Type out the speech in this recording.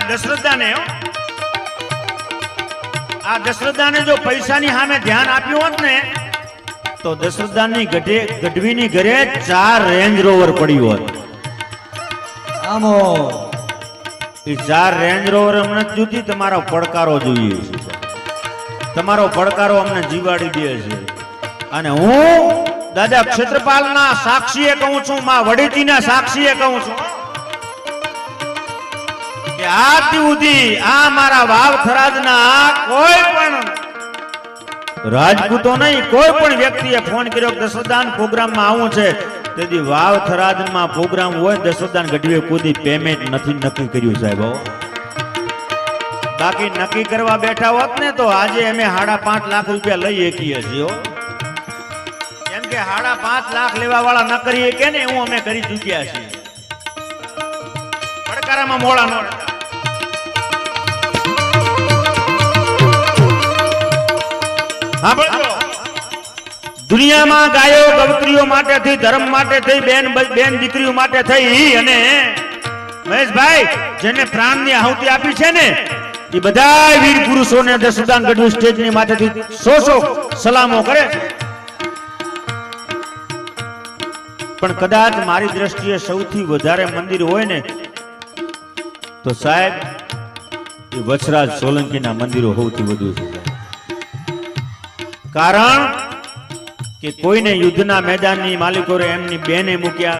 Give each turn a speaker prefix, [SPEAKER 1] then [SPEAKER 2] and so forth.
[SPEAKER 1] આ દશરથાને આ દશરથદાને જો પૈસાની સામે ધ્યાન આપ્યું હોત ને તો દશરથાની ગઢે ગઢવીની ઘરે ચાર રેન્જ રોવર પડ્યું હોત.
[SPEAKER 2] આમો.
[SPEAKER 1] એ ચાર રેન્જ રોવર અમને જુદી તમારો પડકારો જોઈએ છે. તમારો પડકારો અમને જીવાડી દે છે. અને હું દાદા ક્ષેત્રપાલના સાક્ષીએ કહું છું માં વડીતીના સાક્ષીએ કહું છું. રાજપૂતો નહીં, કોઈ પણ વ્યક્તિએ ફોન કર્યો કે દશરથદાન પ્રોગ્રામમાં આવું છે. તેથી વાવ થરાદમાં પ્રોગ્રામ હોય દશરથદાન ગઢવીએ કુદી પેમેન્ટ નથી નક્કી કર્યું સાહેબ બાકી નક્કી કરવા બેઠા હોત ને તો આજે અમે સાડા પાંચ લાખ રૂપિયા લઈ શકીએ છીએ કેમ કે સાડા પાંચ લાખ લેવા વાળા ન કરીએ કે ને, એવું અમે કરી ચૂક્યા છીએ. પડકારામાં મોડા ન દુનિયામાં ગાયો ગવત્રીઓ માટે થઈ, ધર્મ માટે થઈ, બેન બેન દીકરીઓ માટે થઈ અને મહેશભાઈ, જેને પ્રાણની આહુતિ આપી છે ને, એ બધા વીર પુરુષોને દસદાન ગઢવી સ્ટેજની માથેથી સો સો સલામો કરે. પણ કદાચ મારી દ્રષ્ટિએ સૌથી વધારે મંદિર હોય ને, તો સાહેબ, એ વછરાજ સોલંકીના મંદિરો સૌથી વધુ છે. કારણ કે કોઈને યુદ્ધના મેદાનની માલિકો એમની બેને મૂક્યા.